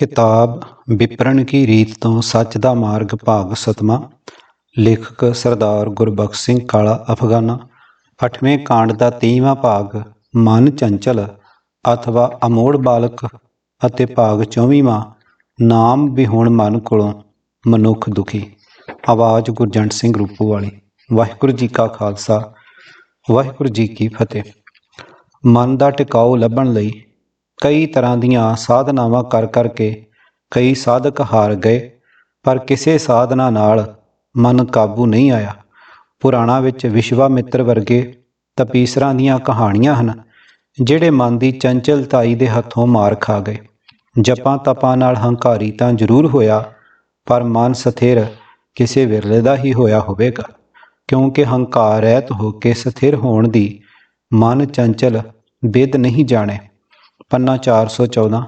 ਕਿਤਾਬ ਵਿਪਰਨ ਕੀ ਰੀਤ ਤੋਂ ਸੱਚ ਦਾ ਮਾਰਗ ਭਾਗ ਸਤਵਾਂ ਲੇਖਕ ਸਰਦਾਰ ਗੁਰਬਖਸ਼ ਸਿੰਘ ਕਾਲਾ ਅਫਗਾਨਾ, ਅੱਠਵੇਂ ਕਾਂਡ ਦਾ 30ਵਾਂ ਭਾਗ, ਮਨ ਚੰਚਲ ਅਥਵਾ ਅਮੋੜ ਬਾਲਕ ਅਤੇ ਭਾਗ 24ਵਾਂ ਨਾਮ ਵਿਹੂਣ ਮਨ ਕੋਲੋਂ ਮਨੁੱਖ ਦੁਖੀ। ਆਵਾਜ਼ ਗੁਰਜੰਟ ਸਿੰਘ ਰੂਪੂ ਵਾਲੀ। ਵਾਹਿਗੁਰੂ ਜੀ ਕਾ ਖਾਲਸਾ, ਵਾਹਿਗੁਰੂ ਜੀ ਕੀ ਫਤਿਹ। ਮਨ ਦਾ ਟਿਕਾਊ ਲੱਭਣ ਲਈ ਕਈ ਤਰ੍ਹਾਂ ਦੀਆਂ ਸਾਧਨਾਵਾਂ ਕਰ ਕਰਕੇ ਕਈ ਸਾਧਕ ਹਾਰ ਗਏ, ਪਰ ਕਿਸੇ ਸਾਧਨਾ ਨਾਲ ਮਨ ਕਾਬੂ ਨਹੀਂ ਆਇਆ। ਪੁਰਾਣਾ ਵਿੱਚ ਵਿਸ਼ਵਾਮਿੱਤਰ ਵਰਗੇ ਤਪੀਸਰਾਂ ਦੀਆਂ ਕਹਾਣੀਆਂ ਹਨ, ਜਿਹੜੇ ਮਨ ਦੀ ਚੰਚਲਤਾਈ ਦੇ ਹੱਥੋਂ ਮਾਰ ਖਾ ਗਏ। ਜਪਾਂ ਤਪਾਂ ਨਾਲ ਹੰਕਾਰੀ ਤਾਂ ਜ਼ਰੂਰ ਹੋਇਆ, ਪਰ ਮਨ ਸਥਿਰ ਕਿਸੇ ਵਿਰਲੇ ਦਾ ਹੀ ਹੋਇਆ ਹੋਵੇਗਾ, ਕਿਉਂਕਿ ਹੰਕਾਰ ਰਹਿਤ ਹੋ ਕੇ ਸਥਿਰ ਹੋਣ ਦੀ ਮਨ ਚੰਚਲ ਬਿਦ ਨਹੀਂ ਜਾਣੇ। ਪੰਨਾ 414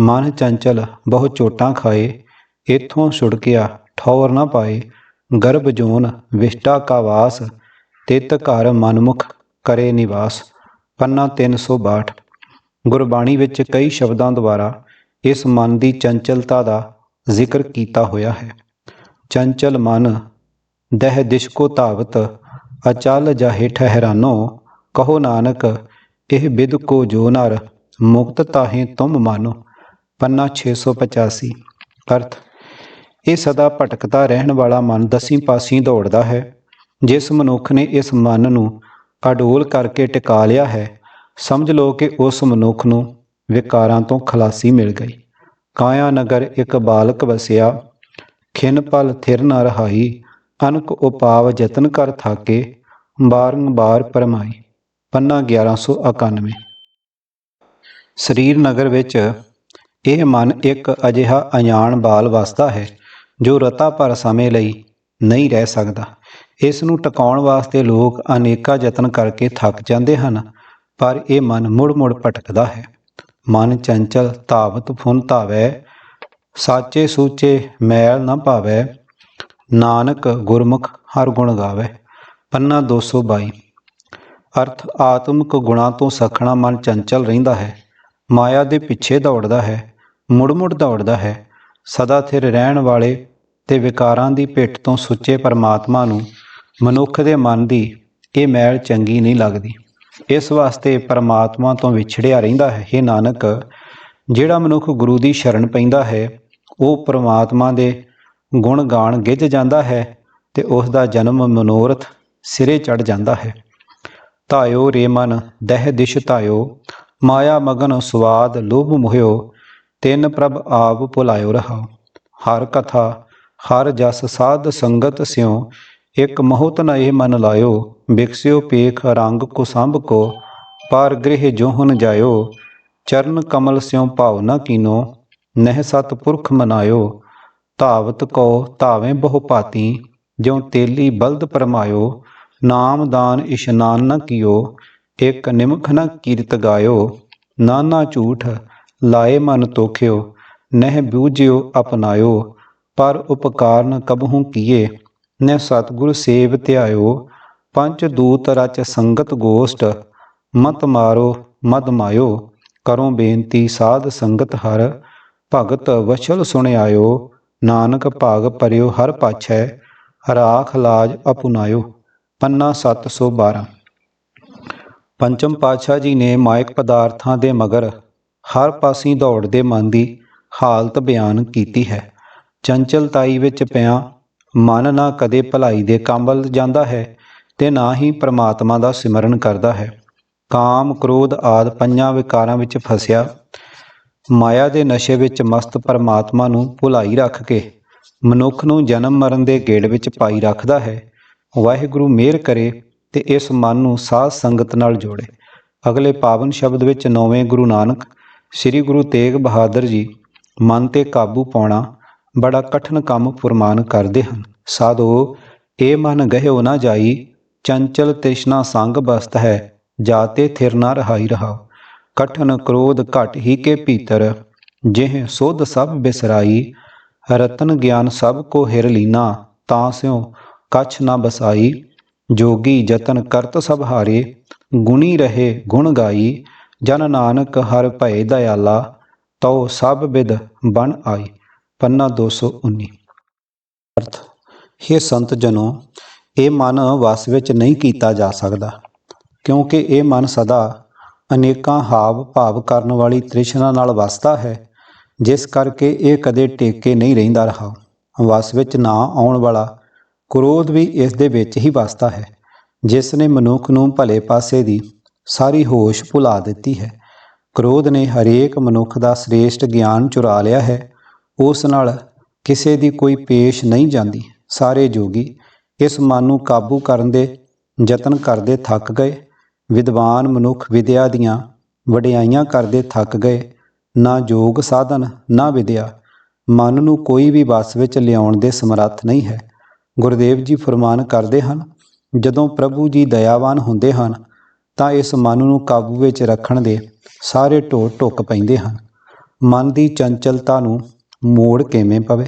ਮਨ ਚੰਚਲ ਬਹੁ ਚੋਟਾਂ ਖਾਏ। ਇਥੋਂ ਛੁੜਕਿਆ ਠੌਰ ਨਾ ਪਾਏ। ਗਰਭ ਜੋਨ ਵਿਸ਼ਟਾ ਕਾ ਵਾਸ। ਤਿਤ ਘਰ ਮਨਮੁਖ ਕਰੇ ਨਿਵਾਸ। ਪੰਨਾ 362 ਗੁਰਬਾਣੀ ਵਿੱਚ ਕਈ ਸ਼ਬਦਾਂ ਦੁਆਰਾ ਇਸ ਮਨ ਦੀ ਚੰਚਲਤਾ ਦਾ ਜ਼ਿਕਰ ਕੀਤਾ ਹੋਇਆ ਹੈ। ਚੰਚਲ ਮਨ, ਦਹਿ ਦਿਸ਼ ਧਾਵਤ, ਅਚਲ ਜਾਹੇ ਠਹਿਰਾਨੋ, ਕਹੋ ਨਾਨਕ, ਇਹ ਬਿਦ ਕੋ ਜੋ ਨਰ। ਮੁਕਤ ਤਾਹੇ ਤੁਮ ਮਾਨੋ, ਪੰਨਾ 685 ਅਰਥ, ਇਹ ਸਦਾ ਭਟਕਦਾ ਰਹਿਣ ਵਾਲਾ ਮਨ ਦਸੀਂ ਪਾਸੀਂ ਦੌੜਦਾ ਹੈ। ਜਿਸ ਮਨੁੱਖ ਨੇ ਇਸ ਮਨ ਨੂੰ ਅਡੋਲ ਕਰਕੇ ਟਿਕਾ ਲਿਆ ਹੈ, ਸਮਝ ਲਓ ਕਿ ਉਸ ਮਨੁੱਖ ਨੂੰ ਵਿਕਾਰਾਂ ਤੋਂ ਖਲਾਸੀ ਮਿਲ ਗਈ। ਕਾਇਆ ਨਗਰ ਇੱਕ ਬਾਲਕ ਵਸਿਆ, ਖਿਨ ਪਲ ਥਿਰ ਨਾ ਰਹਾਈ, ਅਨਕ ਉਪਾਵ ਯਤਨ ਕਰ ਥਾਕੇ, ਬਾਰੰਬਾਰ ਪਰਮਾਈ, ਪੰਨਾ 1191 ਸਰੀਰ ਨਗਰ ਵਿੱਚ ਇਹ ਮਨ ਇੱਕ ਅਜਿਹਾ ਅਣਜਾਣ ਬਾਲ ਵਸਦਾ ਹੈ, ਜੋ ਰਤਾ ਭਰ ਸਮੇਂ ਲਈ ਨਹੀਂ ਰਹਿ ਸਕਦਾ। ਇਸ ਨੂੰ ਟਿਕਾਉਣ ਵਾਸਤੇ ਲੋਕ ਅਨੇਕਾਂ ਯਤਨ ਕਰਕੇ ਥੱਕ ਜਾਂਦੇ ਹਨ, ਪਰ ਇਹ ਮਨ ਮੁੜ-ਮੁੜ ਭਟਕਦਾ ਹੈ। ਮਨ ਚੰਚਲ, ਧਾਵਤ, ਫੁਨ ਧਾਵੈ, ਸਾਚੇ ਸੂਚੇ ਮੈਲ ਨਾ ਭਾਵੈ, ਨਾਨਕ ਗੁਰਮੁਖ ਹਰ ਗੁਣ ਗਾਵੇ। ਪੰਨਾ 222 ਅਰਥ ਆਤਮਿਕ ਗੁਣਾਂ ਤੋਂ ਸਖਣਾ ਮਨ ਚੰਚਲ ਰਹਿੰਦਾ ਹੈ। ਮਾਇਆ ਦੇ ਪਿੱਛੇ ਦੌੜਦਾ ਹੈ, ਮੁੜ-ਮੁੜ ਦੌੜਦਾ ਹੈ। ਸਦਾ ਥਿਰ ਰਹਿਣ ਵਾਲੇ ਤੇ ਵਿਕਾਰਾਂ ਦੀ ਪਿੱਠ ਤੋਂ ਸੁੱਚੇ ਪਰਮਾਤਮਾ ਨੂੰ ਮਨੁੱਖ ਦੇ ਮਨ ਦੀ ਇਹ ਮੈਲ ਚੰਗੀ ਨਹੀਂ ਲੱਗਦੀ। ਇਸ ਵਾਸਤੇ ਪਰਮਾਤਮਾ ਤੋਂ ਵਿਛੜਿਆ ਰਹਿੰਦਾ ਹੈ। ਇਹ ਨਾਨਕ, ਜਿਹੜਾ ਮਨੁੱਖ ਗੁਰੂ ਦੀ ਸ਼ਰਨ ਪੈਂਦਾ ਹੈ, ਉਹ ਪਰਮਾਤਮਾ ਦੇ ਗੁਣ ਗਾਣ ਗਿੱਝ ਜਾਂਦਾ ਹੈ ਤੇ ਉਸ ਦਾ ਜਨਮ ਮਨੋਰਥ ਸਿਰੇ ਚੜ ਜਾਂਦਾ ਹੈ। ਧਾਇਓ ਰੇ ਮਨ, ਦਹਿ ਦਿਸ਼ ਧਾਇਓ ਮਾਇਆ ਮਗਨ ਸਵਾਦ ਲੋਭ ਮੁਹਿਓ, ਤਿੰਨ ਪ੍ਰਭ ਆਪ ਭੁਲਾਇਓ ਰਹਾ। ਹਰ ਕਥਾ, ਹਰ ਜਸ ਸਾਧ ਸੰਗਤ ਸਿਉ, ਇਕ ਮਹੁਤ ਨ ਇਹ ਮਨ ਲਾਇਓ, ਬਿਕਸਿਓ ਪੇਖ ਰੰਗ ਕੋ ਸੰਭ ਕੋ, ਪਰ ਗ੍ਰਹਿ ਜੋਹਨ ਜਾਇਓ, ਚਰਨ ਕਮਲ ਸਿਉ ਭਾਵ ਨ ਕੀਨੋ, ਨਹਿ ਸਤ ਪੁਰਖ ਮਨਾਇਓ। ਧਾਵਤ ਕੋ ਧਾਵੇਂ ਬਹੁ ਪਾਤੀ ਜਿਉ ਤੇਲੀ ਬਲਦ ਪਰਮਾਇਓ, ਨਾਮ ਦਾਨ ਇਸ਼ਨਾਨ ਨ ਕੀਓ ਇਕ ਨਿਮਖ ਨਾ ਕੀਰਤ ਗਾਇਓ, ਨਾਨਾ ਝੂਠ ਲਾਏ ਮਨ ਤੋਖਿਓ, ਨਹਿ ਬੂਝਿਓ ਅਪਨਾਇਓ ਪਰ ਉਪਕਾਰ ਨ ਕਬਹੂ ਕੀਏ, ਨਹਿ ਸਤਿਗੁਰ ਸੇਵ ਧਿਆਇਓ, ਪੰਜ ਦੂਤ ਰਚ ਸੰਗਤ ਗੋਸ਼ਟ, ਮਤ ਮਾਰੋ, ਮਦ ਮਾਇਓ, ਕਰੋ ਬੇਨਤੀ ਸਾਧ ਸੰਗਤ ਹਰ, ਭਗਤ ਵਛਲ ਸੁਣਿਆਇਓ, ਨਾਨਕ ਭਾਗ ਪਰਿਓ ਹਰ ਪਾਛੈ, ਰਾਖ ਲਾਜ ਅਪੁਨਾਇਓ, ਪੰਨਾ 712 ਪੰਚਮ ਪਾਤਸ਼ਾਹ ਜੀ ਨੇ ਮਾਇਕ ਪਦਾਰਥਾਂ ਦੇ ਮਗਰ ਹਰ ਪਾਸੇ ਦੌੜਦੇ ਮਨ ਦੀ ਹਾਲਤ ਬਿਆਨ ਕੀਤੀ ਹੈ। ਚੰਚਲਤਾਈ ਵਿੱਚ ਪਿਆ, ਮਨ ਨਾ ਕਦੇ ਭਲਾਈ ਦੇ ਕੰਮ ਵੱਲ ਜਾਂਦਾ ਹੈ ਤੇ ਨਾ ਹੀ ਪ੍ਰਮਾਤਮਾ ਦਾ ਸਿਮਰਨ ਕਰਦਾ ਹੈ। ਕਾਮ, ਕ੍ਰੋਧ ਆਦ ਪੰਜਾਂ ਵਿਕਾਰਾਂ ਵਿੱਚ ਫਸਿਆ। ਮਾਇਆ ਦੇ ਨਸ਼ੇ ਵਿੱਚ ਮਸਤ ਪਰਮਾਤਮਾ ਨੂੰ ਭੁਲਾਈ ਰੱਖ ਕੇ ਮਨੁੱਖ ਨੂੰ ਜਨਮ ਮਰਨ ਦੇ ਗੇੜ ਵਿੱਚ ਪਾਈ ਰੱਖਦਾ ਹੈ। ਵਾਹਿਗੁਰੂ ਮਿਹਰ ਕਰੇ ਤੇ ਇਸ ਮਨ ਨੂੰ ਸਾਧ ਸੰਗਤ ਨਾਲ ਜੋੜੇ। ਅਗਲੇ ਪਾਵਨ ਸ਼ਬਦ ਵਿੱਚ ਨੌਵੇਂ ਗੁਰੂ ਨਾਨਕ, ਸ੍ਰੀ ਗੁਰੂ ਤੇਗ ਬਹਾਦਰ ਜੀ ਮਨ ਤੇ ਕਾਬੂ ਪਾਉਣਾ ਬੜਾ ਕਠਿਨ ਕੰਮ ਫਰਮਾਨ ਕਰਦੇ ਹਨ। ਸਾਧੋ, ਇਹ ਮਨ ਗਹਿਓ ਨਾ ਜਾਈ, ਚੰਚਲ ਤ੍ਰਿਸ਼ਨਾ ਸੰਗ ਬਸਤ ਹੈ, ਜਾਤੇ ਥਿਰ ਨਾ ਰਹਾਈ ਰਹਾ ਕਠਨ ਕ੍ਰੋਧ ਘਟ ਹੀ ਕੇ ਭੀਤਰ, ਜਿਹ ਸੋਧ ਸਭ ਬਿਸਰਾਈ, ਰਤਨ ਗਿਆਨ ਸਭ ਕੋ ਹਿਰ ਲੀਨਾ, ਤਾਂ ਸਿਉ ਕਛ ਨਾ ਬਸਾਈ। ਜੋਗੀ ਯਤਨ ਕਰਤ ਸਭ ਹਾਰੇ, ਗੁਣੀ ਰਹੇ ਗੁਣ ਗਾਈ, ਜਨ ਨਾਨਕ ਹਰ ਭਏ ਦਇਆਲਾ, ਤਉ ਸਭ ਵਿਦ ਬਣ ਆਈ। ਪੰਨਾ 219 ਅਰਥ हे ਸੰਤ ਜਨੋ, ਇਹ ਮਨ ਵਸ ਵਿੱਚ ਨਹੀਂ ਕੀਤਾ ਜਾ ਸਕਦਾ, ਕਿਉਂਕਿ ਇਹ ਮਨ ਸਦਾ ਅਨੇਕਾਂ ਹਾਵ ਭਾਵ ਕਰਨ ਵਾਲੀ ਤ੍ਰਿਸ਼ਨਾ ਨਾਲ ਵਸਦਾ ਹੈ, ਜਿਸ ਕਰਕੇ ਇਹ ਕਦੇ ਟੇਕੇ ਨਹੀਂ ਰਹਿੰਦਾ ਰਹਾ। ਵਸ ਵਿੱਚ ਨਾ ਆਉਣ ਵਾਲਾ ਕ੍ਰੋਧ ਵੀ ਇਸ ਦੇ ਵਿੱਚ ਹੀ ਵਸਦਾ ਹੈ, ਜਿਸ ਨੇ ਮਨੁੱਖ ਨੂੰ ਭਲੇ ਪਾਸੇ ਦੀ ਸਾਰੀ ਹੋਸ਼ ਭੁਲਾ ਦਿੱਤੀ ਹੈ। ਕ੍ਰੋਧ ਨੇ ਹਰੇਕ ਮਨੁੱਖ ਦਾ ਸ੍ਰੇਸ਼ਟ ਗਿਆਨ ਚੁਰਾ ਲਿਆ ਹੈ। ਉਸ ਨਾਲ ਕਿਸੇ ਦੀ ਕੋਈ ਪੇਸ਼ ਨਹੀਂ ਜਾਂਦੀ। ਸਾਰੇ ਜੋਗੀ ਇਸ ਮਨ ਨੂੰ ਕਾਬੂ ਕਰਨ ਦੇ ਯਤਨ ਕਰਦੇ ਥੱਕ ਗਏ। ਵਿਦਵਾਨ ਮਨੁੱਖ ਵਿਦਿਆ ਦੀਆਂ ਵਡਿਆਈਆਂ ਕਰਦੇ ਥੱਕ ਗਏ। ਨਾ ਯੋਗ ਸਾਧਨ, ਨਾ ਵਿਦਿਆ। ਮਨ ਨੂੰ ਕੋਈ ਵੀ ਵਸ ਵਿੱਚ ਲਿਆਉਣ ਦੇ ਸਮਰੱਥ ਨਹੀਂ ਹੈ। ਗੁਰਦੇਵ ਜੀ ਫਰਮਾਨ ਕਰਦੇ ਹਨ, ਜਦੋਂ ਪ੍ਰਭੂ ਜੀ ਦਇਆਵਾਨ ਹੁੰਦੇ ਹਨ, ਤਾਂ ਇਸ ਮਨ ਨੂੰ ਕਾਬੂ ਵਿੱਚ ਰੱਖਣ ਦੇ ਸਾਰੇ ਢੋ ਢੁੱਕ ਪੈਂਦੇ ਹਨ। ਮਨ ਦੀ ਚੰਚਲਤਾ ਨੂੰ ਮੋੜ ਕਿਵੇਂ ਪਵੇ?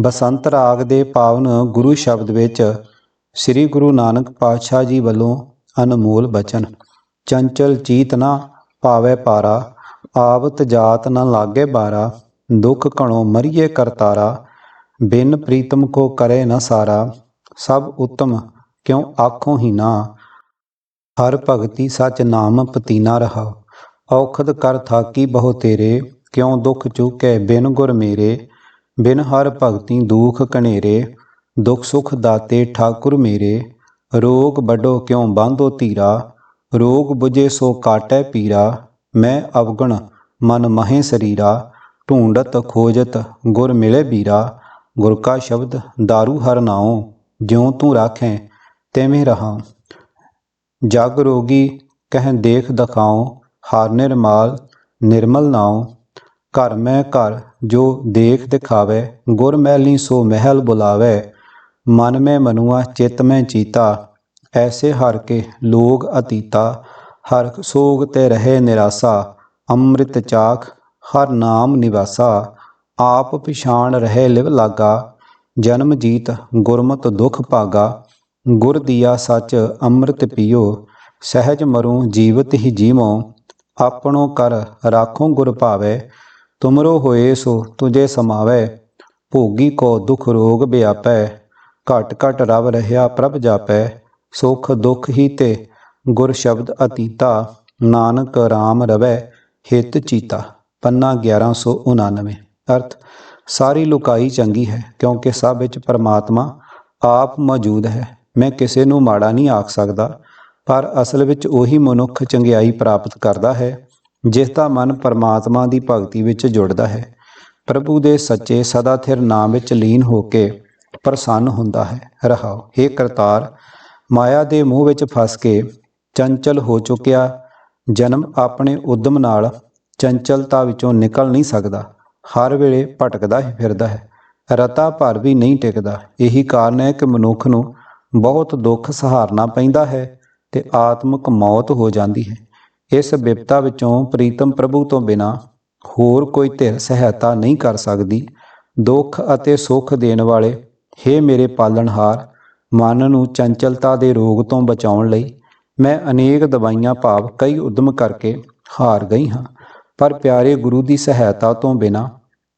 ਬਸੰਤ ਰਾਗ ਦੇ ਪਾਵਨ ਗੁਰੂ ਸ਼ਬਦ ਵਿੱਚ ਸ੍ਰੀ ਗੁਰੂ ਨਾਨਕ ਪਾਤਸ਼ਾਹ ਜੀ ਵੱਲੋਂ ਅਨਮੋਲ ਬਚਨ, ਚੰਚਲ ਚੀਤ ਨਾ ਪਾਵੇ ਪਾਰਾ, ਆਵਤ ਜਾਤ ਨਾ ਲਾਗੇ ਬਾਰਾ, ਦੁੱਖ ਘਣੋ ਮਰੀਏ ਕਰਤਾਰਾ ਬਿਨ ਪ੍ਰੀਤਮ ਕੋ ਕਰੇ ਨ ਸਾਰਾ, ਸਭ ਉਤਮ ਕਿਉ ਆਖੋ ਹੀ ਨਾ? ਹਰ ਭਗਤੀ ਸਚ ਨਾਮ ਪਤੀਨਾ ਰਹਾ। ਔਖਦ ਕਰ ਥਾਕੀ ਬਹੁ ਤੇਰੇ, ਕਿਉ ਦੁਖ ਚੁਕੇ ਬਿਨ ਗੁਰ ਮੇਰੇ? ਬਿਨ ਹਰ ਭਗਤੀ ਦੁਖ ਕਨੇਰੇ ਦੁਖ ਸੁਖ ਦਾਤੇ ਠਾਕੁਰ ਮੇਰੇ। ਰੋਗ ਵੱਡੋ ਕਿਉ ਬਾਂਧੋ ਧੀਰਾ? ਰੋਗ 부ਜੇ ਸੋ ਕਾਟੈ ਪੀਰਾ। ਮੈਂ ਅਵਗਣ ਮਨ ਮਹੇ ਸਰੀਰਾ। ਢੂੰਡਤ ਖੋਜਤ ਗੁਰ ਮਿਲੇ ਬੀਰਾ ਗੁਰ ਕਾ ਸ਼ਬਦ ਦਾਰੂ ਹਰ ਨਾਉ, ਜਿਉ ਤੂੰ ਰਾਖੈ, ਤੈਵੇਂ ਰਹਾ। ਜਗ ਰੋਗੀ ਕਹਿ ਦੇਖ ਦਖਾਉ, ਹਰ ਨਿਰਮਾਲ ਨਿਰਮਲ ਨਾਉ। ਘਰ ਮੈਂ ਘਰ ਜੋ ਦੇਖ ਦਿਖਾਵੇ, ਗੁਰ ਮੈਲੀ ਸੋ ਮਹਿਲ ਬੁਲਾਵੇ। ਮਨ ਮੈਂ ਮਨੁਆ, ਚਿਤ ਮੈਂ ਚੀਤਾ, ਐਸੇ ਹਰ ਕੇ ਲੋਗ ਅਤੀਤਾ। ਹਰ ਸੋਗ ਤੇ ਰਹੇ ਨਿਰਾਸਾ, ਅੰਮ੍ਰਿਤ ਚਾਖ ਹਰ ਨਾਮ ਨਿਵਾਸਾ। ਆਪ ਪਛਾਣ ਰਹਿ ਲਿਵ ਲਾਗਾ, ਜਨਮ ਜੀਤ ਗੁਰਮਤ ਦੁਖ ਭਾਗਾ, ਗੁਰ ਦੀਆ ਸੱਚ ਅੰਮ੍ਰਿਤ ਪੀਓ, ਸਹਿਜ ਮਰੂ ਜੀਵਤ ਹੀ ਜੀਵੋ, ਆਪਣੋ ਕਰ ਰਾਖੋ ਗੁਰ ਭਾਵੇ, ਤੁਮਰੋ ਹੋਏ ਸੋ ਤੁਝੇ ਸਮਾਵੇ, ਭੋਗੀ ਕੋ ਦੁਖ ਰੋਗ ਬਿਆਪੈ, ਘਟ ਘਟ ਰਵ ਰਹਿਆ ਪ੍ਰਭ ਜਾਪੈ, ਸੁਖ ਦੁਖ ਹੀ ਤੇ ਗੁਰ ਸ਼ਬਦ ਅਤੀਤਾ, ਨਾਨਕ RAM ਰਵੈ, ਹਿਤ ਚੀਤਾ, ਪੰਨਾ 1199 ਅਰਥ, ਸਾਰੀ ਲੁਕਾਈ ਚੰਗੀ ਹੈ, ਕਿਉਂਕਿ ਸਭ ਵਿੱਚ ਪਰਮਾਤਮਾ ਆਪ ਮੌਜੂਦ ਹੈ। ਮੈਂ ਕਿਸੇ ਨੂੰ ਮਾੜਾ ਨਹੀਂ ਆਖ ਸਕਦਾ, ਪਰ ਅਸਲ ਵਿੱਚ ਉਹੀ ਮਨੁੱਖ ਚੰਗਿਆਈ ਪ੍ਰਾਪਤ ਕਰਦਾ ਹੈ, ਜਿਸ ਦਾ ਮਨ ਪਰਮਾਤਮਾ ਦੀ ਭਗਤੀ ਵਿੱਚ ਜੁੜਦਾ ਹੈ। ਪ੍ਰਭੂ ਦੇ ਸੱਚੇ ਸਦਾ ਥਿਰ ਨਾਮ ਵਿੱਚ ਲੀਨ ਹੋ ਕੇ ਪ੍ਰਸੰਨ ਹੁੰਦਾ ਹੈ। ਰਹਾਓ हे ਕਰਤਾਰ, ਮਾਇਆ ਦੇ ਮੂਹ ਵਿੱਚ ਫਸ ਕੇ ਚੰਚਲ ਹੋ ਚੁੱਕਿਆ ਜਨਮ ਆਪਣੇ ਉਦਮ ਨਾਲ ਚੰਚਲਤਾ ਵਿੱਚੋਂ ਨਿਕਲ ਨਹੀਂ ਸਕਦਾ। ਹਰ ਵੇਲੇ ਭਟਕਦਾ ਹੀ ਫਿਰਦਾ ਹੈ। ਰਤਾ ਭਰ ਵੀ ਨਹੀਂ ਟਿਕਦਾ। ਇਹੀ ਕਾਰਨ ਹੈ ਕਿ ਮਨੁੱਖ ਨੂੰ ਬਹੁਤ ਦੁੱਖ ਸਹਾਰਨਾ ਪੈਂਦਾ ਹੈ ਤੇ ਆਤਮਿਕ ਮੌਤ ਹੋ ਜਾਂਦੀ ਹੈ। ਇਸ ਬਿਪਤਾ ਵਿੱਚੋਂ ਪ੍ਰੀਤਮ ਪ੍ਰਭੂ ਤੋਂ ਬਿਨਾ ਹੋਰ ਕੋਈ ਧਿਰ ਸਹਾਇਤਾ ਨਹੀਂ ਕਰ ਸਕਦੀ। ਦੁੱਖ ਅਤੇ ਸੁੱਖ ਦੇਣ ਵਾਲੇ हे ਮੇਰੇ ਪਾਲਣਹਾਰ, ਮਨ ਨੂੰ ਚੰਚਲਤਾ ਦੇ ਰੋਗ ਤੋਂ ਬਚਾਉਣ ਲਈ ਮੈਂ ਅਨੇਕ ਦਵਾਈਆਂ ਭਾਵ ਕਈ ਉਦਮ ਕਰਕੇ ਹਾਰ ਗਈ ਹਾਂ। ਪਰ ਪਿਆਰੇ ਗੁਰੂ ਦੀ ਸਹਾਇਤਾ ਤੋਂ ਬਿਨਾ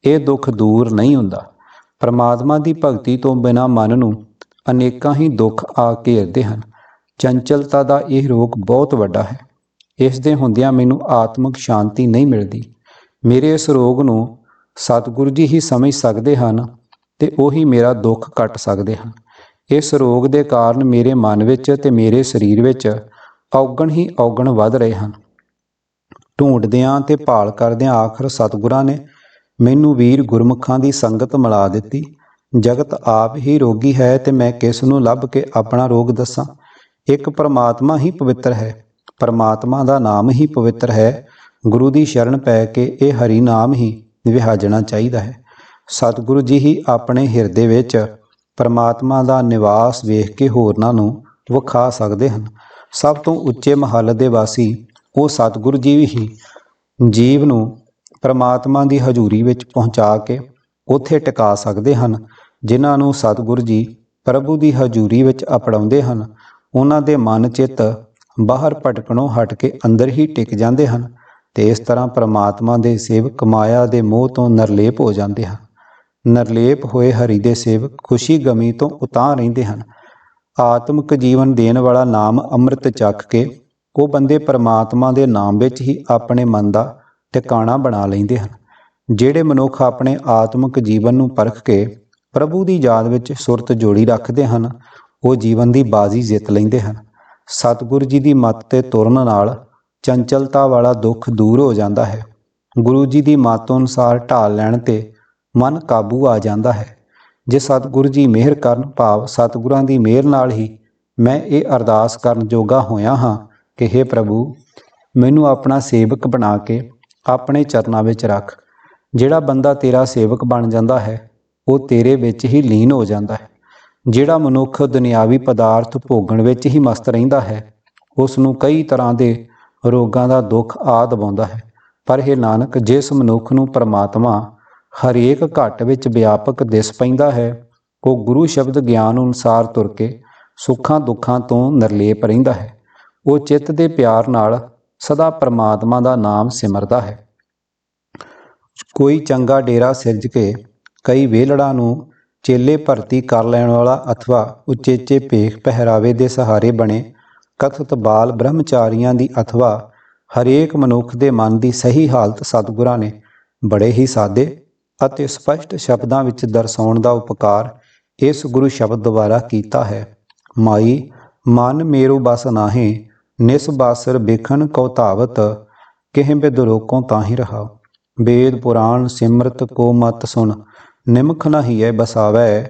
ਇਹ ਦੁੱਖ ਦੂਰ ਨਹੀਂ ਹੁੰਦਾ। ਪਰਮਾਤਮਾ ਦੀ ਭਗਤੀ ਤੋਂ ਬਿਨਾ ਮਨ ਨੂੰ ਅਨੇਕਾਂ ਹੀ ਦੁੱਖ ਆ ਘੇਰਦੇ ਹਨ। ਚੰਚਲਤਾ ਦਾ ਇਹ ਰੋਗ ਬਹੁਤ ਵੱਡਾ ਹੈ। ਇਸ ਦੇ ਹੁੰਦਿਆਂ ਮੈਨੂੰ ਆਤਮਿਕ ਸ਼ਾਂਤੀ ਨਹੀਂ ਮਿਲਦੀ। ਮੇਰੇ ਇਸ ਰੋਗ ਨੂੰ ਸਤਿਗੁਰੂ ਜੀ ਹੀ ਸਮਝ ਸਕਦੇ ਹਨ ਤੇ ਉਹੀ ਮੇਰਾ ਦੁੱਖ ਕੱਟ ਸਕਦੇ ਹਨ। ਇਸ ਰੋਗ ਦੇ ਕਾਰਨ ਮੇਰੇ ਮਨ ਵਿੱਚ ਤੇ ਮੇਰੇ ਸਰੀਰ ਵਿੱਚ ਔਗਣ ਹੀ ਔਗਣ ਵੱਧ ਰਹੇ ਹਨ। ਢੂੰਡਦਿਆਂ ਤੇ ਭਾਲ ਕਰਦਿਆਂ ਆਖਰ ਸਤਿਗੁਰਾਂ ਨੇ ਮੈਨੂੰ ਵੀਰ ਗੁਰਮੁਖਾਂ ਦੀ ਸੰਗਤ ਮਿਲਾ ਦਿੱਤੀ। ਜਗਤ ਆਪ ਹੀ ਰੋਗੀ ਹੈ ਤੇ ਮੈਂ ਕਿਸ ਨੂੰ ਲੱਭ ਕੇ ਆਪਣਾ ਰੋਗ ਦੱਸਾਂ? ਇੱਕ ਪਰਮਾਤਮਾ ਹੀ ਪਵਿੱਤਰ ਹੈ, ਪਰਮਾਤਮਾ ਦਾ ਨਾਮ ਹੀ ਪਵਿੱਤਰ ਹੈ। ਗੁਰੂ ਦੀ ਸ਼ਰਨ ਪੈ ਕੇ ਇਹ ਹਰੀ ਨਾਮ ਹੀ ਵਿਹਾਜਣਾ ਚਾਹੀਦਾ ਹੈ। ਸਤਿਗੁਰੂ ਜੀ ਹੀ ਆਪਣੇ ਹਿਰਦੇ ਵਿੱਚ ਪਰਮਾਤਮਾ ਦਾ ਨਿਵਾਸ ਵੇਖ ਕੇ ਹੋਰਨਾਂ ਨੂੰ ਵਿਖਾ ਸਕਦੇ ਹਨ। ਸਭ ਤੋਂ ਉੱਚੇ ਮਹੱਲ ਦੇ ਵਾਸੀ ਉਹ ਸਤਿਗੁਰੂ ਜੀ ਹੀ ਜੀਵ ਨੂੰ ਪਰਮਾਤਮਾ ਦੀ ਹਜ਼ੂਰੀ ਵਿੱਚ ਪਹੁੰਚਾ ਕੇ ਉੱਥੇ ਟਿਕਾ ਸਕਦੇ ਹਨ, ਜਿਨ੍ਹਾਂ ਨੂੰ ਸਤਿਗੁਰੂ ਜੀ ਪ੍ਰਭੂ ਦੀ ਹਜ਼ੂਰੀ ਵਿੱਚ ਅਪਣਾਉਂਦੇ ਹਨ। ਉਹਨਾਂ ਦੇ ਮਨ ਚਿੱਤ ਬਾਹਰ ਭਟਕਣੋਂ ਹਟ ਕੇ ਅੰਦਰ ਹੀ ਟਿਕ ਜਾਂਦੇ ਹਨ ਤੇ ਇਸ ਤਰ੍ਹਾਂ ਪ੍ਰਮਾਤਮਾ ਦੇ ਸੇਵਕ ਮਾਇਆ ਦੇ ਮੋਹ ਤੋਂ ਨਿਰਲੇਪ ਹੋ ਜਾਂਦੇ ਹਨ। ਨਿਰਲੇਪ ਹੋਏ ਹਰੀ ਦੇ ਸੇਵਕ ਖੁਸ਼ੀ ਗਮੀ ਤੋਂ ਉਤਾਂ ਰਹਿੰਦੇ ਹਨ। ਆਤਮਿਕ ਜੀਵਨ ਦੇਣ ਵਾਲਾ ਨਾਮ ਅੰਮ੍ਰਿਤ ਚੱਖ ਕੇ ਉਹ ਬੰਦੇ ਪਰਮਾਤਮਾ ਦੇ ਨਾਮ ਵਿੱਚ ਹੀ ਆਪਣੇ ਮਨ ਦਾ ਟਿਕਾਣਾ ਬਣਾ ਲੈਂਦੇ ਹਨ, ਜਿਹੜੇ ਮਨੁੱਖ ਆਪਣੇ ਆਤਮਿਕ ਜੀਵਨ ਨੂੰ ਪਰਖ ਕੇ ਪ੍ਰਭੂ ਦੀ ਯਾਦ ਵਿੱਚ ਸੁਰਤ ਜੋੜੀ ਰੱਖਦੇ ਹਨ, ਉਹ ਜੀਵਨ ਦੀ ਬਾਜ਼ੀ ਜਿੱਤ ਲੈਂਦੇ ਹਨ। ਸਤਿਗੁਰੂ ਜੀ ਦੀ ਮੱਤ ਤੇ ਤੁਰਨ ਨਾਲ ਚੰਚਲਤਾ ਵਾਲਾ ਦੁੱਖ ਦੂਰ ਹੋ ਜਾਂਦਾ ਹੈ। ਗੁਰੂ ਜੀ ਦੀ ਮੱਤ ਅਨੁਸਾਰ ਢਾਲ ਲੈਣ ਤੇ ਮਨ ਕਾਬੂ ਆ ਜਾਂਦਾ ਹੈ। ਜੇ ਸਤਿਗੁਰੂ ਜੀ ਮਿਹਰ ਕਰਨ ਭਾਵ ਸਤਿਗੁਰਾਂ ਦੀ ਮਿਹਰ ਨਾਲ ਹੀ ਮੈਂ ਇਹ ਅਰਦਾਸ ਕਰਨ ਜੋਗਾ ਹੋਇਆ ਹਾਂ ਕਿ हे ਪ੍ਰਭੂ, ਮੈਨੂੰ ਆਪਣਾ ਸੇਵਕ ਬਣਾ ਕੇ ਆਪਣੇ ਚਰਨਾਂ ਵਿੱਚ ਰੱਖ। ਜਿਹੜਾ ਬੰਦਾ ਤੇਰਾ ਸੇਵਕ ਬਣ ਜਾਂਦਾ ਹੈ, ਉਹ ਤੇਰੇ ਵਿੱਚ ਹੀ ਲੀਨ ਹੋ ਜਾਂਦਾ ਹੈ। ਜਿਹੜਾ ਮਨੁੱਖ ਦੁਨਿਆਵੀ ਪਦਾਰਥ ਭੋਗਣ ਵਿੱਚ ਹੀ ਮਸਤ ਰਹਿੰਦਾ ਹੈ ਉਸ ਨੂੰ ਕਈ ਤਰ੍ਹਾਂ ਦੇ ਰੋਗਾਂ ਦਾ ਦੁੱਖ ਆ ਦਬਾਉਂਦਾ ਹੈ। ਪਰ ਇਹ ਨਾਨਕ, ਜਿਸ ਮਨੁੱਖ ਨੂੰ ਪ੍ਰਮਾਤਮਾ ਹਰੇਕ ਘਟ ਵਿੱਚ ਵਿਆਪਕ ਦਿਸ ਪੈਂਦਾ ਹੈ, ਉਹ ਗੁਰੂ ਸ਼ਬਦ ਗਿਆਨ ਅਨੁਸਾਰ ਤੁਰ ਕੇ ਸੁੱਖਾਂ ਦੁੱਖਾਂ ਤੋਂ ਨਿਰਲੇਪ ਰਹਿੰਦਾ ਹੈ। ਉਹ ਚਿੱਤ ਦੇ ਪਿਆਰ ਨਾਲ ਸਦਾ ਪ੍ਰਮਾਤਮਾ ਦਾ ਨਾਮ ਸਿਮਰਦਾ ਹੈ। ਕੋਈ ਚੰਗਾ ਡੇਰਾ ਸਿਰਜ ਕੇ ਕਈ ਵੇਲੜਾਂ ਨੂੰ ਚੇਲੇ ਭਰਤੀ ਕਰ ਲੈਣ ਵਾਲਾ ਅਥਵਾ ਉਚੇਚੇ ਭੇਖ ਪਹਿਰਾਵੇ ਦੇ ਸਹਾਰੇ ਬਣੇ ਕਥਿਤ ਬਾਲ ਬ੍ਰਹਮਚਾਰੀਆਂ ਦੀ ਅਥਵਾ ਹਰੇਕ ਮਨੁੱਖ ਦੇ ਮਨ ਦੀ ਸਹੀ ਹਾਲਤ ਸਤਿਗੁਰਾਂ ਨੇ ਬੜੇ ਹੀ ਸਾਦੇ ਅਤੇ ਸਪਸ਼ਟ ਸ਼ਬਦਾਂ ਵਿੱਚ ਦਰਸਾਉਣ ਦਾ ਉਪਕਾਰ ਇਸ ਗੁਰੂ ਸ਼ਬਦ ਦੁਆਰਾ ਕੀਤਾ ਹੈ। ਮਾਈ, ਮਨ ਮੇਰੂ ਬਸ ਨਾਹੀਂ ਨਿਸਬਾਸਰ ਬਾਸਰ ਬੇਖਣ ਕਉ ਧਾਵਤ ਕਿਹ ਬਿਦ ਤਾਹੀ ਰਹਾ। ਵੇਦ ਪੁਰਾਣ ਸਿਮਰਤ ਕੋ ਮਤ ਸੁਣ, ਨਿਮਖ ਨਹੀਏ ਬਸਾਵੈ।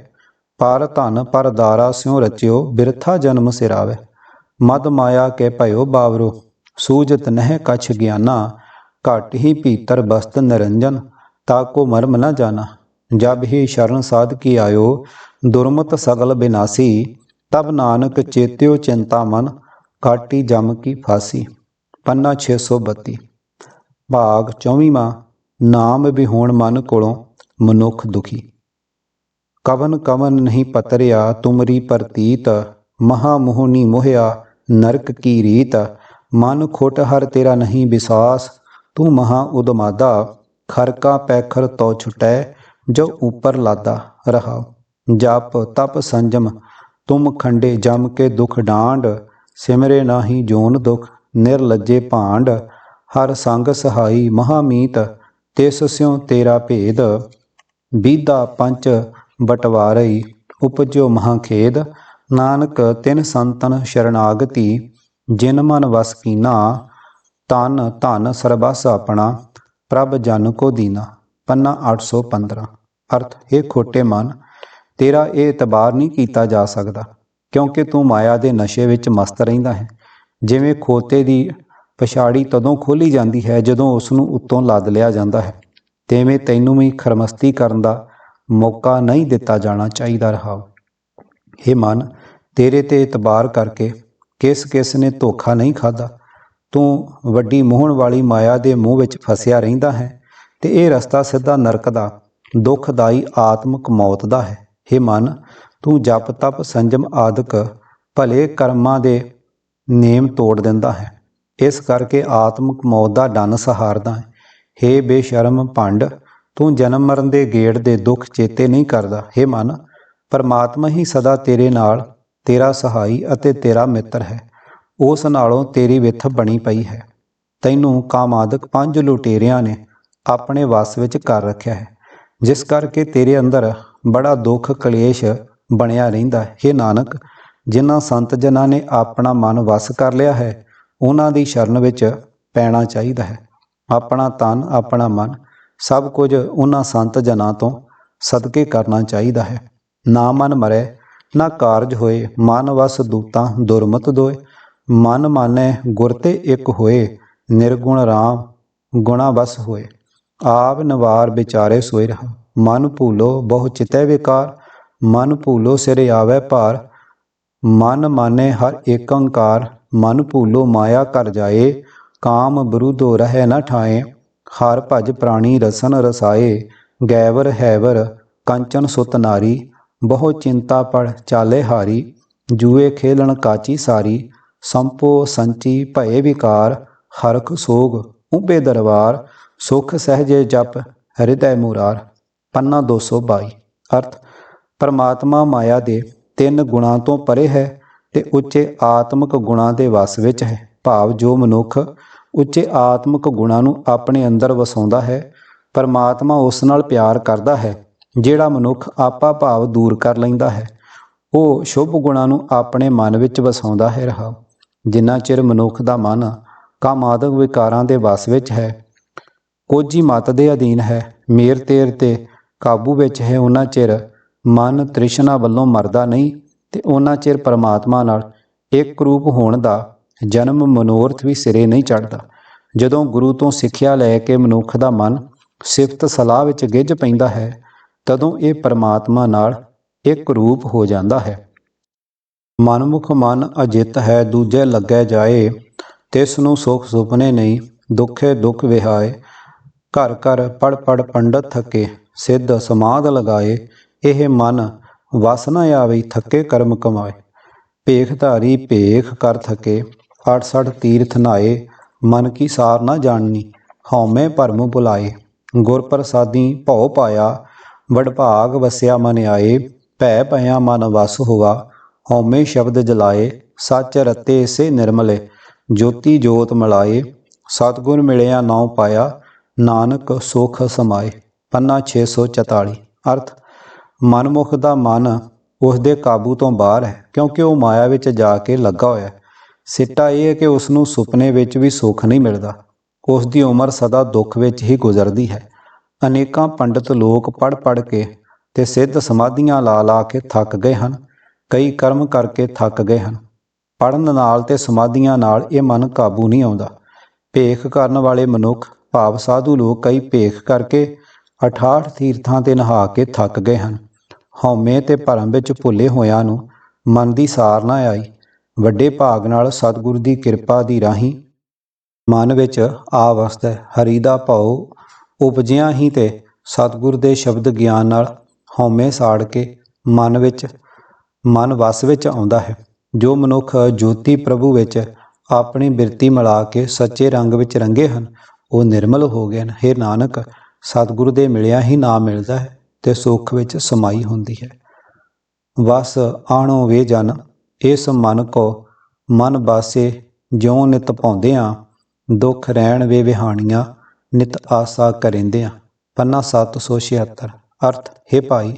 ਪਰ ਧਨ ਪਰ ਦਾਰਾ ਸਿਉ ਰਚਿਓ, ਬਿਰਥਾ ਜਨਮ ਸਿਰਾਵੈ। ਮਦ ਮਾਇਆ ਕੇ ਭਇਓ ਬਾਵਰੋ, ਸੂਜਤ ਨਹਿ ਕਛ ਗਿਆਨਾ। ਘਟ ਹੀ ਭੀਤਰ ਬਸਤ ਨਿਰੰਜਨ ਤਾਕੋ ਮਰਮ ਨ ਜਾਣਾ ਜਬ ਹੀ ਸ਼ਰਨ ਸਾਧ ਕੀ ਆਇਓ, ਦੁਰਮਤ ਸਗਲ ਬਿਨਾਸੀ। ਤਬ ਨਾਨਕ ਚੇਤਿਓ ਚਿੰਤਾ ਮਨ ਕਾਟੀ ਜਮ ਕੀ ਫਾਸੀ, ਪੰਨਾ 632 ਭਾਗ 24ਵਾਂ ਨਾਮ ਵਿਹੋਣ ਮਨ ਕੋਲੋਂ ਮਨੁੱਖ ਦੁਖੀ। ਕਵਨ ਕਵਨ ਨਹੀਂ ਪਤਰਿਆ ਤੁਮਰੀ ਪ੍ਰਤੀਤ ਮਹਾ ਮੋਹਨੀ ਮੋਹਿਆ ਨਰਕ ਕੀ ਰੀਤ। ਮਨ ਖੋਟ ਹਰ ਤੇਰਾ ਨਹੀਂ ਵਿਸਾਸ, ਤੂੰ ਮਹਾ ਉਦਮਾਦਾ। ਖਰਕਾ ਪੈਖਰ ਤੋ ਛੁਟੈ, ਜੋ ਉਪਰ ਲਾਦਾ ਰਹਾ ਜਪ ਤਪ ਸੰਜਮ, ਤੁਮ ਖੰਡੇ ਜਮ ਕੇ ਦੁਖ ਡਾਂਡ। ਸਿਮਰੇ ਨਾਹੀ ਜੋਨ ਦੁਖ ਨਿਰਲੱਜੇ ਭਾਂਡ, ਹਰ ਸੰਗ ਸਹਾਈ ਮਹਾਮੀਤ, ਤਿਸ ਸਿਉ ਤੇਰਾ ਭੇਦ ਬੀਦਾ ਪੰਚ ਬਟਵਾਰਈ, ਉਪਜੋ ਮਹਾ ਖੇਦ ਨਾਨਕ ਤਿਨ ਸੰਤਨ ਸ਼ਰਨਾਗਤੀ, ਜਿਨ ਮਨ ਵਸ ਕੀਨਾ, ਤਨ ਧਨ ਸਰਬਸ ਆਪਣਾ, ਪ੍ਰਭ ਜਨ ਕੋ ਦੀਨਾ। ਪੰਨਾ 815 ਅਰਥ ਇਹ ਖੋਟੇ ਮਨ, ਤੇਰਾ ਇਹ ਇਤਬਾਰ ਨਹੀਂ ਕੀਤਾ ਜਾ ਸਕਦਾ। ਕਿਉਂਕਿ ਤੂੰ ਮਾਇਆ ਦੇ ਨਸ਼ੇ ਵਿੱਚ ਮਸਤ ਰਹਿੰਦਾ ਹੈ। ਜਿਵੇਂ ਖੋਤੇ ਦੀ ਪਛਾੜੀ ਤਦੋਂ ਖੋਲੀ ਜਾਂਦੀ ਹੈ ਜਦੋਂ ਉਸ ਨੂੰ ਉੱਤੋਂ ਲੱਦ ਲਿਆ ਜਾਂਦਾ ਹੈ। ਤੇਵੇਂ ਤੈਨੂੰ ਵੀ ਖਰਮਸਤੀ ਕਰਨ ਦਾ ਮੌਕਾ ਨਹੀਂ ਦਿੱਤਾ ਜਾਣਾ ਚਾਹੀਦਾ ਰਹਾ ਇਹ ਮਨ, ਤੇਰੇ ਤੇ ਇਤਬਾਰ ਕਰਕੇ ਕਿਸ ਕਿਸ ਨੇ ਧੋਖਾ ਨਹੀਂ ਖਾਦਾ ਤੂੰ ਵੱਡੀ ਮੋਹਣ ਵਾਲੀ ਮਾਇਆ ਦੇ ਮੂੰਹ ਵਿੱਚ ਫਸਿਆ ਰਹਿੰਦਾ ਹੈ ਤੇ ਇਹ ਰਸਤਾ ਸਿੱਧਾ ਨਰਕ ਦਾ ਦੁਖਦਾਈ ਆਤਮਿਕ ਮੌਤ ਦਾ ਹੈ। हे ਮਨ ਤੂੰ ਜਪ ਤਪ ਸੰਜਮ ਆਦਿਕ ਭਲੇ ਕਰਮਾਂ ਦੇ ਨੇਮ ਤੋੜ ਦਿੰਦਾ ਹੈ। ਇਸ ਕਰਕੇ ਆਤਮਿਕ ਮੌਤ ਦਾ ਡੰਨ ਸਹਾਰਦਾ ਹੈ। ਹੇ ਬੇਸ਼ਰਮ ਭੰਡ, ਤੂੰ ਜਨਮ ਮਰਨ ਦੇ ਗੇੜ ਦੇ ਦੁੱਖ ਚੇਤੇ ਨਹੀਂ ਕਰਦਾ। ਹੇ ਮਨ, ਪਰਮਾਤਮਾ ਹੀ ਸਦਾ ਤੇਰੇ ਨਾਲ, ਤੇਰਾ ਸਹਾਈ ਅਤੇ ਤੇਰਾ ਮਿੱਤਰ ਹੈ। ਉਸ ਨਾਲੋਂ ਤੇਰੀ ਵਿੱਥ ਬਣੀ ਪਈ ਹੈ। ਤੈਨੂੰ ਕਾਮਾਦਿਕ ਪੰਜ ਲੁਟੇਰਿਆਂ ਨੇ ਆਪਣੇ ਵਸ ਵਿੱਚ ਕਰ ਰੱਖਿਆ ਹੈ। ਜਿਸ ਕਰਕੇ ਤੇਰੇ ਅੰਦਰ ਬੜਾ ਦੁੱਖ ਕਲੇਸ਼ ਬਣਿਆ ਰਹਿੰਦਾ ਹੈ। हे ਨਾਨਕ, ਜਿਨ੍ਹਾਂ ਸੰਤ ਜਨਾਂ ਨੇ ਆਪਣਾ ਮਨ ਵਸ ਕਰ ਲਿਆ ਹੈ, ਉਹਨਾਂ ਦੀ ਸ਼ਰਨ ਵਿੱਚ ਪੈਣਾ ਚਾਹੀਦਾ ਹੈ। ਆਪਣਾ ਤਨ, ਆਪਣਾ ਮਨ, ਸਭ ਕੁਝ ਉਹਨਾਂ ਸੰਤ ਜਨਾਂ ਤੋਂ ਸਦਕੇ ਕਰਨਾ ਚਾਹੀਦਾ ਹੈ। ਨਾ ਮਨ ਮਰੇ, ਨਾ ਕਾਰਜ ਹੋਏ, ਮਨ ਵਸ ਦੂਤਾਂ ਦੁਰਮਤ ਦੋਏ। ਮਨ ਮਾਨੈ, ਗੁਰ ਤੇ ਇੱਕ ਹੋਏ, ਨਿਰਗੁਣ ਰਾਮ, ਗੁਣਾ ਵਸ ਹੋਏ। ਆਪ ਨਵਾਰ ਵਿਚਾਰੇ ਸੋਏ ਰਹਾ। ਮਨ ਭੂਲੋ, ਬਹੁ ਚਿਤੈ ਵਿਕਾਰ। ਮਨ ਭੂਲੋ ਸਿਰ ਆਵੈ ਭਾਰ, ਮਨ ਮਾਨੇ ਹਰ ਏਕੰਕਾਰ, ਮਨ ਭੂਲੋ ਮਾਇਆ ਕਰ ਜਾਏ, ਕਾਮ ਬਰੂਦੋ ਰਹਿ ਨ ਠਾਏ, ਹਰ ਭਜ ਪ੍ਰਾਣੀ ਰਸਨ ਰਸਾਏ, ਗੈਵਰ ਹੈਵਰ ਕੰਚਨ ਸੁਤ ਨਾਰੀ, ਬਹੁ ਚਿੰਤਾ ਪੜ ਚਾਲੇ ਹਾਰੀ, ਜੂਏ ਖੇਲਣ ਕਾਚੀ ਸਾਰੀ, ਸੰਪੋ ਸੰਚੀ ਭਏ ਵਿਕਾਰ, ਹਰਖ ਸੋਗ ਉਬੇ ਦਰਬਾਰ ਸੁਖ ਸਹਜੇ ਜਪ, ਹਿਰਦੈ ਮੁਰਾਰ, ਪੰਨਾ 222 ਅਰਥ ਪਰਮਾਤਮਾ ਮਾਇਆ ਦੇ ਤਿੰਨ ਗੁਣਾਂ ਤੋਂ ਪਰੇ ਹੈ ਤੇ ਉੱਚੇ ਆਤਮਿਕ ਗੁਣਾਂ ਦੇ ਵਸ ਵਿੱਚ ਹੈ। ਭਾਵ ਜੋ ਮਨੁੱਖ ਉੱਚੇ ਆਤਮਿਕ ਗੁਣਾਂ ਨੂੰ ਆਪਣੇ ਅੰਦਰ ਵਸਾਉਂਦਾ ਹੈ, ਪਰਮਾਤਮਾ ਉਸ ਨਾਲ ਪਿਆਰ ਕਰਦਾ ਹੈ, ਜਿਹੜਾ ਮਨੁੱਖ ਆਪਾ ਭਾਵ ਦੂਰ ਕਰ ਲੈਂਦਾ ਹੈ। ਉਹ ਸ਼ੁਭ ਗੁਣਾਂ ਨੂੰ ਆਪਣੇ ਮਨ ਵਿੱਚ ਵਸਾਉਂਦਾ ਹੈ ਰਹਾ। ਜਿੰਨਾ ਚਿਰ ਮਨੁੱਖ ਦਾ ਮਨ ਕਾਮਾਦਿਕ ਵਿਕਾਰਾਂ ਦੇ ਵਸ ਵਿੱਚ ਹੈ ਕੋਜੀ ਮਤ ਦੇ ਅਧੀਨ ਹੈ, ਮੇਰ ਤੇਰ ਤੇ ਕਾਬੂ ਵਿੱਚ ਹੈ, ਉਹਨਾਂ ਚਿਰ ਮਨ ਤ੍ਰਿਸ਼ਨਾ ਵੱਲੋਂ ਮਰਦਾ ਨਹੀਂ ਤੇ ਉਹਨਾਂ ਚਿਰ ਪਰਮਾਤਮਾ ਨਾਲ ਇੱਕ ਰੂਪ ਹੋਣ ਦਾ ਜਨਮ ਮਨੋਰਥ ਵੀ ਸਿਰੇ ਨਹੀਂ ਚੜਦਾ ਜਦੋਂ ਗੁਰੂ ਤੋਂ ਸਿੱਖਿਆ ਲੈ ਕੇ ਮਨੁੱਖ ਦਾ ਮਨ ਸਿਫਤ ਸਲਾਹ ਵਿੱਚ ਗਿੱਝ ਪੈਂਦਾ ਹੈ, ਤਦੋਂ ਇਹ ਪਰਮਾਤਮਾ ਨਾਲ ਇੱਕ ਰੂਪ ਹੋ ਜਾਂਦਾ ਹੈ। ਮਨਮੁਖ ਮਨ ਅਜਿਤ ਹੈ, ਦੂਜੇ ਲੱਗੈ ਜਾਏ, ਤਿਸ ਨੂੰ ਸੁਖ ਸੁਪਨੇ ਨਹੀਂ, ਦੁਖੇ ਦੁੱਖ ਵਿਹਾਏ, ਘਰ ਘਰ ਪੜ ਪੜ ਪੰਡਤ ਥਕੇ, ਸਿੱਧ ਸਮਾਧ ਲਗਾਏ ਇਹ ਮਨ ਵਸ ਨਾ ਆਵੇ, ਥੱਕੇ ਕਰਮ ਕਮਾਏ ਭੇਖ ਧਾਰੀ ਭੇਖ ਕਰ ਥਕੇ 68 ਤੀਰਥ ਨਾਏ, ਮਨ ਕੀ ਸਾਰ ਨਾ ਜਾਣਨੀ, ਹਉਮੈ ਭਰਮ ਭੁਲਾਏ। ਗੁਰ ਪ੍ਰਸਾਦੀ ਭਉ ਪਾਇਆ ਵਡਭਾਗ ਵਸਿਆ ਮਨ ਆਏ। ਭੈ ਭਇਆ ਮਨ ਵਸ ਹੋਆ, ਹਉਮੈ ਸ਼ਬਦ ਜਲਾਏ, ਸੱਚ ਰਤੇ ਸੇ ਨਿਰਮਲੇ, ਜੋਤੀ ਜੋਤ ਮਿਲਾਏ। ਸਤਗੁਰ ਮਿਲਿਆ ਨਾਉ ਪਾਇਆ, ਨਾਨਕ ਸੁਖ ਸਮਾਏ। ਪੰਨਾ 644 ਅਰਥ ਮਨਮੁਖ ਦਾ ਮਨ ਉਸ ਦੇ ਕਾਬੂ ਤੋਂ ਬਾਹਰ ਹੈ, ਕਿਉਂਕਿ ਉਹ ਮਾਇਆ ਵਿੱਚ ਜਾ ਕੇ ਲੱਗਾ ਹੋਇਆ ਹੈ। ਸਿੱਟਾ ਇਹ ਹੈ ਕਿ ਉਸ ਨੂੰ ਸੁਪਨੇ ਵਿੱਚ ਵੀ ਸੁੱਖ ਨਹੀਂ ਮਿਲਦਾ। ਉਸ ਦੀ ਉਮਰ ਸਦਾ ਦੁੱਖ ਵਿੱਚ ਹੀ ਗੁਜ਼ਰਦੀ ਹੈ। ਅਨੇਕਾਂ ਪੰਡਿਤ ਲੋਕ ਪੜ ਪੜ ਕੇ ਤੇ ਸਿੱਧ ਸਮਾਧੀਆਂ ਲਾ ਲਾ ਕੇ ਥੱਕ ਗਏ ਹਨ। ਕਈ ਕਰਮ ਕਰਕੇ ਥੱਕ ਗਏ ਹਨ। ਪੜਨ ਨਾਲ ਤੇ ਸਮਾਧੀਆਂ ਨਾਲ ਇਹ ਮਨ ਕਾਬੂ ਨਹੀਂ ਆਉਂਦਾ। ਭੇਖ ਕਰਨ ਵਾਲੇ ਮਨੁੱਖ, ਭਾਵ ਸਾਧੂ ਲੋਕ ਕਈ ਭੇਖ ਕਰਕੇ 68 ਤੀਰਥਾਂ ਤੇ ਨਹਾ ਕੇ ਥੱਕ ਗਏ ਹਨ। ਹਉਮੈ ਤੇ ਭਰਮ ਵਿੱਚ ਭੁੱਲੇ ਹੋਇਆਂ ਨੂੰ ਮਨ ਦੀ ਸਾਰ ਨਾ ਆਈ। ਵੱਡੇ ਭਾਗ ਨਾਲ ਸਤਿਗੁਰ ਦੀ ਕਿਰਪਾ ਦੀ ਰਾਹੀਂ ਮਨ ਵਿੱਚ ਆ ਵਸਦਾ ਹਰੀ ਦਾ ਭਾਉ ਉਪਜਿਆ ਹੀ ਤੇ ਸਤਿਗੁਰ ਦੇ ਸ਼ਬਦ ਗਿਆਨ ਨਾਲ ਹਉਮੈ ਸਾੜ ਕੇ ਮਨ ਵਿੱਚ, ਮਨ ਵਸ ਵਿੱਚ ਆਉਂਦਾ ਹੈ। ਜੋ ਮਨੁੱਖ ਜੋਤੀ ਪ੍ਰਭੂ ਵਿੱਚ ਆਪਣੀ ਬਿਰਤੀ ਮਿਲਾ ਕੇ ਸੱਚੇ ਰੰਗ ਵਿੱਚ ਰੰਗੇ ਹਨ, ਉਹ ਨਿਰਮਲ ਹੋ ਗਏ ਹਨ। हे ਨਾਨਕ, ਸਤਿਗੁਰੂ ਦੇ ਮਿਲਿਆ ਹੀ ਨਾਮ ਮਿਲਦਾ ਹੈ। ਤੇ ਸੁੱਖ ਵਿੱਚ ਸਮਾਈ ਹੁੰਦੀ ਹੈ। ਵਸ ਆਣੋ ਵੇ ਜਨ, ਇਸ ਮਨ ਕੋ ਮਨ ਬਾਸੇ ਜਿਉ ਨਿਤ ਪਾਉਂਦਿਆਂ, ਦੁੱਖ ਰਹਿਣ ਵੇ ਵਿਹਾਣੀਆਂ, ਨਿਤ ਆਸਾ ਕਰਿੰਦਿਆਂ। ਪੰਨਾ 776 ਅਰਥ, ਹੈ ਭਾਈ,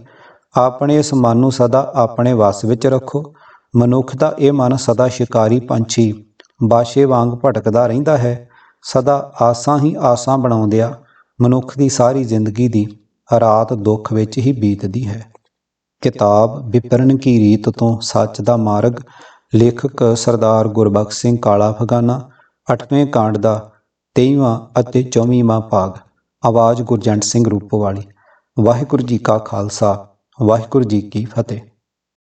ਆਪਣੇ ਇਸ ਮਨ ਨੂੰ ਸਦਾ ਆਪਣੇ ਵਸ ਵਿੱਚ ਰੱਖੋ। ਮਨੁੱਖ ਦਾ ਇਹ ਮਨ ਸਦਾ ਸ਼ਿਕਾਰੀ ਪੰਛੀ, ਬਾਸ਼ੇ ਵਾਂਗ ਭਟਕਦਾ ਰਹਿੰਦਾ ਹੈ। ਸਦਾ ਆਸਾਂ ਹੀ ਆਸਾਂ ਬਣਾਉਂਦਿਆਂ ਮਨੁੱਖ ਦੀ ਸਾਰੀ ਜ਼ਿੰਦਗੀ ਦੀ ਰਾਤ ਦੁੱਖ ਵਿੱਚ ਹੀ ਬੀਤਦੀ ਹੈ। ਕਿਤਾਬ ਵਿਪਰਨ ਕੀ ਰੀਤ ਤੋਂ ਸੱਚ ਦਾ ਮਾਰਗ, ਲੇਖਕ ਸਰਦਾਰ ਗੁਰਬਖਸ਼ ਸਿੰਘ ਕਾਲਾ ਫਗਾਨਾ 8ਵੇਂ ਕਾਂਡ ਦਾ 23ਵਾਂ ਅਤੇ 24ਵਾਂ ਭਾਗ, ਆਵਾਜ਼ ਗੁਰਜੰਟ ਸਿੰਘ ਰੂਪੋਵਾਲੀ। ਵਾਹਿਗੁਰੂ ਜੀ ਕਾ ਖਾਲਸਾ, ਵਾਹਿਗੁਰੂ ਜੀ ਕੀ ਫਤਿਹ।